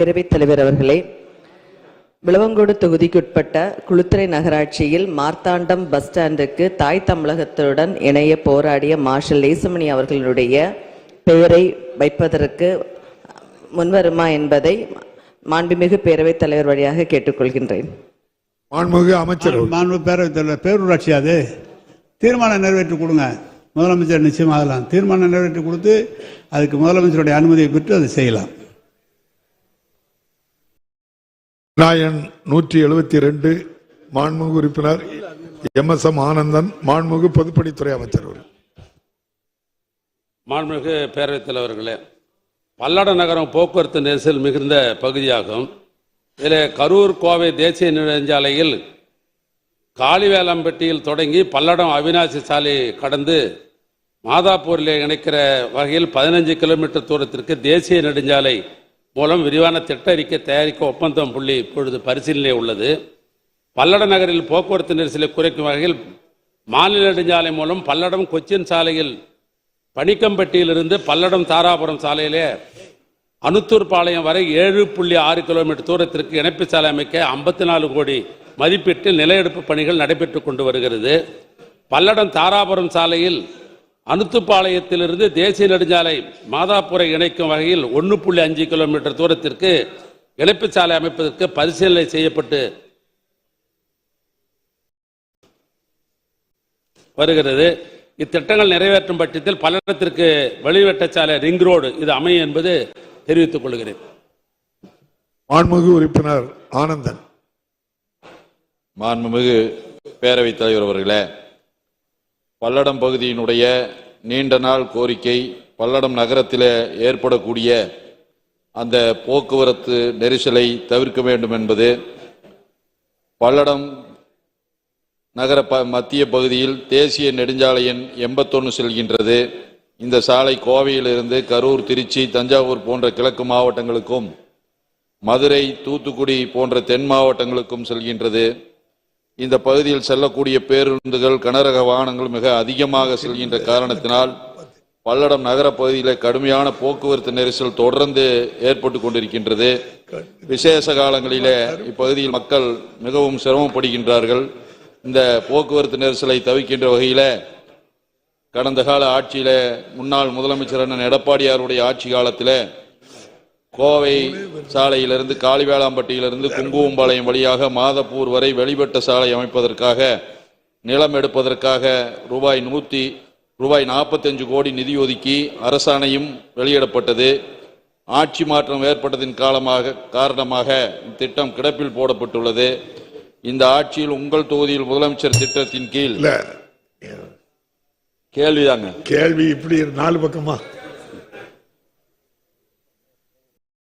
பேரவைத் தலைவர் அவர்களே விளவங்கோடு தொகுதிக்குட்பட்ட குளுத்துறை நகராட்சியில் மார்த்தாண்டம் பஸ் ஸ்டாண்டுக்கு தாய் தமிழகத்துடன் இணைய போராடிய மார்ஷல் லேசமணி அவர்களுடைய பெயரை வைப்பதற்கு முன்வருமா என்பதை மாண்புமிகு பேரவைத் தலைவர் வழியாக கேட்டுக்கொள்கின்றேன். மாண்புமிகு அமைச்சர் அவர்கள். மாண்பு பேரவைத் தலைவர் பேரூராட்சி அது. தீர்மானம் நிறைவேற்றி கொடுங்க. முதலமைச்சர் நிச்சயமாகலாம் தீர்மானம் நிறைவேற்றி கொடுத்து அதுக்கு முதலமைச்சருடைய அனுமதியை பெற்று அதை செய்யலாம். நாயன் நூற்றி எழுபத்தி ரெண்டு மாண்புமிகு உறுப்பினர் எம் எஸ் எம் ஆனந்தன் மாண்புமிகு பொதுப்பணித்துறை அமைச்சர் மாண்புமிகு பேரவைத் தலைவர்களே பல்லட நகரம் போக்குவரத்து நெரிசல் மிகுந்த பகுதியாகும். இதில் கரூர் கோவை தேசிய நெடுஞ்சாலையில் காளிவேலம்பட்டியில் தொடங்கி பல்லடம் அவினாசி சாலை கடந்து மாதாப்பூரில் இணைக்கிற வகையில் பதினஞ்சு கிலோமீட்டர் தூரத்திற்கு தேசிய நெடுஞ்சாலை மூலம் விரிவான திட்ட அறிக்கை தயாரிக்க ஒப்பந்தம் புள்ளி இப்பொழுது பரிசீலனை உள்ளது. பல்லட நகரில் போக்குவரத்து நெரிசலை குறைக்கும் வகையில் மாநில நெடுஞ்சாலை மூலம் பல்லடம் கொச்சின் சாலையில் பனிக்கம்பட்டியிலிருந்து பல்லடம் தாராபுரம் சாலையிலே அனுத்தூர் பாளையம் வரை ஏழு புள்ளி ஆறு கிலோமீட்டர் தூரத்திற்கு இணைப்பு சாலை அமைக்க ஐம்பத்தி நாலு கோடி மதிப்பீட்டில் நில எடுப்பு பணிகள் நடைபெற்று கொண்டு வருகிறது. பல்லடம் தாராபுரம் சாலையில் அனுத்துப்பாளையத்திலிருந்து தேசிய நெடுஞ்சாலை மாதாப்புரை இணைக்கும் வகையில் ஒன்று புள்ளி அஞ்சு கிலோமீட்டர் தூரத்திற்கு இணைப்பு சாலை அமைப்பதற்கு பரிசீலனை செய்யப்பட்டு வருகிறது. இத்திட்டங்கள் நிறைவேற்றும் பட்சத்தில் பல்லடத்திற்கு வெளிவட்டச்சாலை ரிங் ரோடு இது அமையும் என்பது தெரிவித்துக் கொள்கிறேன். மாண்புமிகு உறுப்பினர் ஆனந்தன். மாண்புமிகு பேரவைத் தலைவர் அவர்களே பல்லடம் பகுதியினுடைய நீண்ட நாள் கோரிக்கை பல்லடம் நகரத்தில் ஏற்படக்கூடிய அந்த போக்குவரத்து நெரிசலை தவிர்க்க வேண்டும் என்பது பல்லடம் நகர ப மத்திய பகுதியில் தேசிய நெடுஞ்சாலை எண் எண்பத்தொன்று செல்கின்றது. இந்த சாலை கோவையிலிருந்து கரூர் திருச்சி தஞ்சாவூர் போன்ற கிழக்கு மாவட்டங்களுக்கும் மதுரை தூத்துக்குடி போன்ற தென் மாவட்டங்களுக்கும் செல்கின்றது. இந்த பகுதியில் செல்லக்கூடிய பேருந்துகள் கனரக வாகனங்கள் மிக அதிகமாக செல்கின்ற காரணத்தினால் பல்லடம் நகர பகுதியில் கடுமையான போக்குவரத்து நெரிசல் தொடர்ந்து ஏற்பட்டு கொண்டிருக்கின்றது. விசேஷ காலங்களிலே இப்பகுதியில் மக்கள் மிகவும் சிரமப்படுகின்றார்கள். இந்த போக்குவரத்து நெரிசலை தவிக்கின்ற வகையில் கடந்த கால ஆட்சியில் முன்னாள் முதலமைச்சர் அண்ணன் எடப்பாடியாருடைய ஆட்சி காலத்தில் கோவை சாலையிலிருந்து காளிவேளாம்பட்டியிலிருந்து குங்குவம்பாளையம் வழியாக மாதப்பூர் வரை வெளிவட்ட சாலை அமைப்பதற்காக நிலம் எடுப்பதற்காக ரூபாய் நூற்றி ரூபாய் நாற்பத்தஞ்சு கோடி நிதி ஒதுக்கி அரசாணையும் வெளியிடப்பட்டது. ஆட்சி மாற்றம் ஏற்பட்டதின் காலமாக காரணமாக திட்டம் கிடப்பில் போடப்பட்டுள்ளது. இந்த ஆட்சியில் உங்கள் தொகுதியில் முதலமைச்சர் திட்டத்தின் கீழ் கேள்விதாங்க. கேள்வி இப்படி நாலு பக்கமா நீங்க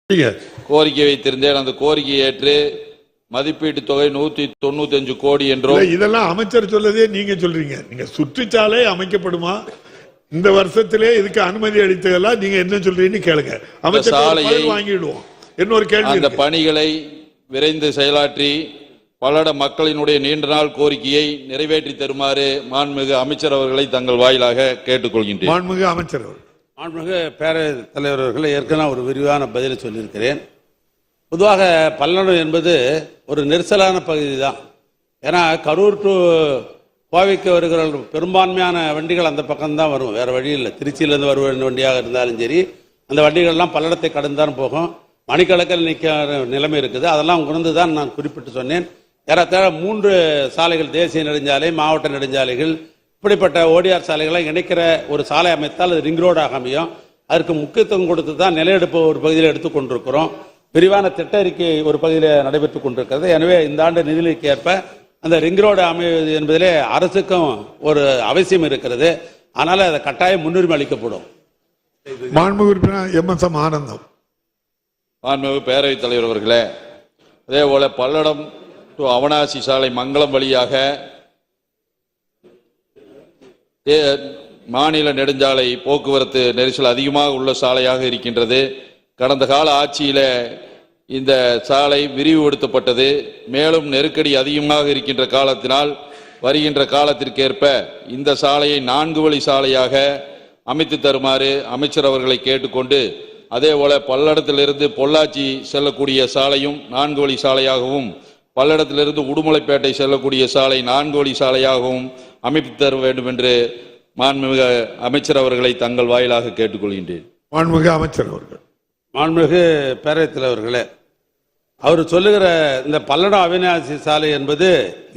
கோரிக்கை வைத்திருந்தேன். அந்த கோரிக்கையை ஏற்று மதிப்பீட்டு தொகை நூத்தி தொண்ணூத்தி அஞ்சு கோடி என்றும் இதெல்லாம் அமைச்சர் சொல்லதே நீங்க சொல்றீங்க. நீங்க சுற்றுச்சாலை அமைக்கப்படுமா? இந்த வருஷத்திலே இதுக்கு அனுமதி அளித்ததெல்லாம் நீங்க என்ன சொல்றீங்கன்னு கேளுங்க. அமைச்சர் சாலையை- வாங்கிடுவோம். இன்னொரு கேள்வி அந்த இருக்கு. பணிகளை விரைந்து செயலாற்றி பல்லட மக்களினுடைய நீண்ட நாள் கோரிக்கையை நிறைவேற்றி தருமாறு மாண்புமிகு அமைச்சர் அவர்களை தங்கள் வாயிலாக கேட்டுக்கொள்கின்றேன். மாண்புமிகு அமைச்சர் அவர்கள். மாண்புமிகு பேரவை தலைவர் அவர்களை ஏற்கனவே ஒரு விரிவான பதிலை சொல்லியிருக்கிறேன். பொதுவாக பல்லடம் என்பது ஒரு நெரிசலான பகுதி தான் ஏன்னா கரூர் டு கோவைக்கு வருகிற பெரும்பான்மையான வண்டிகள் அந்த பக்கம்தான் வரும். வேறு வழி இல்லை. திருச்சியிலேருந்து வருவ வண்டியாக இருந்தாலும் சரி அந்த வண்டிகள்லாம் பல்லடத்தை கடந்து தான் போகும். மணிக்கணக்கில் நிற்கிற நிலைமை இருக்குது. அதெல்லாம் உணர்ந்து தான் நான் குறிப்பிட்டு சொன்னேன். ஏறத்தாழ மூன்று சாலைகள் தேசிய நெடுஞ்சாலை மாவட்ட நெடுஞ்சாலைகள் இப்படிப்பட்ட ஓடிஆர் சாலைகளை இணைக்கிற ஒரு சாலை அமைத்தால் அது ரிங் ரோடாக அமையும். அதற்கு முக்கியத்துவம் கொடுத்து தான் நிலையெடுப்பு ஒரு பகுதியில் எடுத்துக் கொண்டிருக்கிறோம். விரிவான திட்ட அறிக்கை ஒரு பகுதியில் நடைபெற்றுக் கொண்டிருக்கிறது. எனவே இந்த ஆண்டு நிதிநிலைக்கு ஏற்ப அந்த ரிங் ரோடு அமைவது என்பதிலே அரசுக்கும் ஒரு அவசியம் இருக்கிறது. ஆனால் அதை கட்டாயம் முன்னுரிமை அளிக்கப்படும். மாண்புமிகு உறுப்பினர் எம் எஸ் எம் ஆனந்தம். மாண்புமிகு பேரவைத் தலைவர் அவர்களே அதே போல பல்லடம் டு அவனாசி சாலை மங்களம் வழியாக மாநில நெடுஞ்சாலை போக்குவரத்து நெரிசல் அதிகமாக உள்ள சாலையாக இருக்கின்றது. கடந்த கால ஆட்சியில் இந்த சாலை விரிவுபடுத்தப்பட்டது. மேலும் நெருக்கடி அதிகமாக இருக்கின்ற காலத்தினால் வருகின்ற காலத்திற்கேற்ப இந்த சாலையை நான்கு வழி சாலையாக அமைத்து தருமாறு அமைச்சர் அவர்களை கேட்டுக்கொண்டு அதேபோல பல்லடத்திலிருந்து பொள்ளாச்சி செல்லக்கூடிய சாலையும் நான்கு வழி சாலையாகவும் பல்லடத்திலிருந்து உடுமலைப்பேட்டை செல்லக்கூடிய சாலை நான்கு வழி சாலையாகவும் அமைத்து தர வேண்டும் என்று மாண்புமிகு அமைச்சர் அவர்களை தங்கள் வாயிலாக கேட்டுக்கொள்கின்றேன். மாண்புமிகு அமைச்சர் அவர்கள். மாண்புமிகு பேரவைத் தலைவர்களே அவர் சொல்லுகிற இந்த பல்லடம் அவிநாசி சாலை என்பது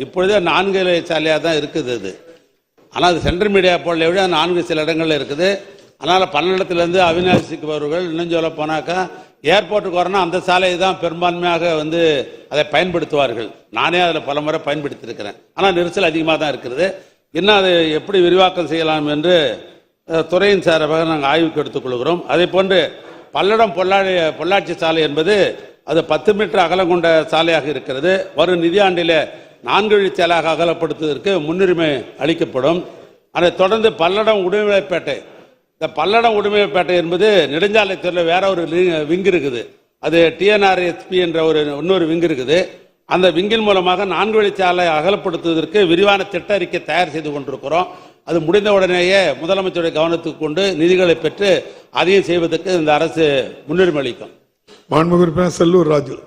இப்பொழுதே நான்கு சாலையாக தான் இருக்குது அது. ஆனால் அது சென்ட்ரல் மீடியா போல விட நான்கு சில இடங்கள்ல இருக்குது. அதனால் பல்லடத்துலேருந்து அவிநாசிக்கு வருவர்கள் இன்னும் சொல்ல போனாக்கா ஏர்போர்ட்டுக்கு வரணும் அந்த சாலையை தான் பெரும்பான்மையாக வந்து அதை பயன்படுத்துவார்கள். நானே அதில் பல முறை பயன்படுத்தியிருக்கிறேன். ஆனால் நெரிசல் அதிகமாக தான் இருக்கிறது. இன்னும் அதை எப்படி விரிவாக்கம் செய்யலாம் என்று துறையின் சார்பாக நாங்கள் ஆய்வுக்கு எடுத்துக்கொள்கிறோம் அதே போன்று பல்லடம் பொள்ளாடி பொள்ளாச்சி சாலை என்பது அது பத்து மீட்டர் அகலம் கொண்ட சாலையாக இருக்கிறது. வரும் நிதியாண்டில் நான்கு வழிச்சாலையாக அகலப்படுத்துவதற்கு முன்னுரிமை அளிக்கப்படும். அதைத் தொடர்ந்து பல்லடம் உடுமலைப்பேட்டை இந்த பல்லடம் உடுமலைப்பேட்டை என்பது நெடுஞ்சாலைத்துறையில் வேற ஒரு விங்கு விங் இருக்குது. அது டிஎன்ஆர்எஸ்பி என்ற ஒரு இன்னொரு விங் இருக்குது. அந்த விங்கின் மூலமாக நான்கு வழிச்சாலை அகலப்படுத்துவதற்கு விரிவான திட்ட அறிக்கை தயார் செய்து கொண்டிருக்கிறோம். அது முடிந்த உடனேயே முதலமைச்சருடைய கவனத்துக்கு கொண்டு நிதிகளை பெற்று அதையும் செய்வதற்கு இந்த அரசு முன்னுரிமை அளிக்கும். மாண்புமிகு செல்லூர் ராஜு.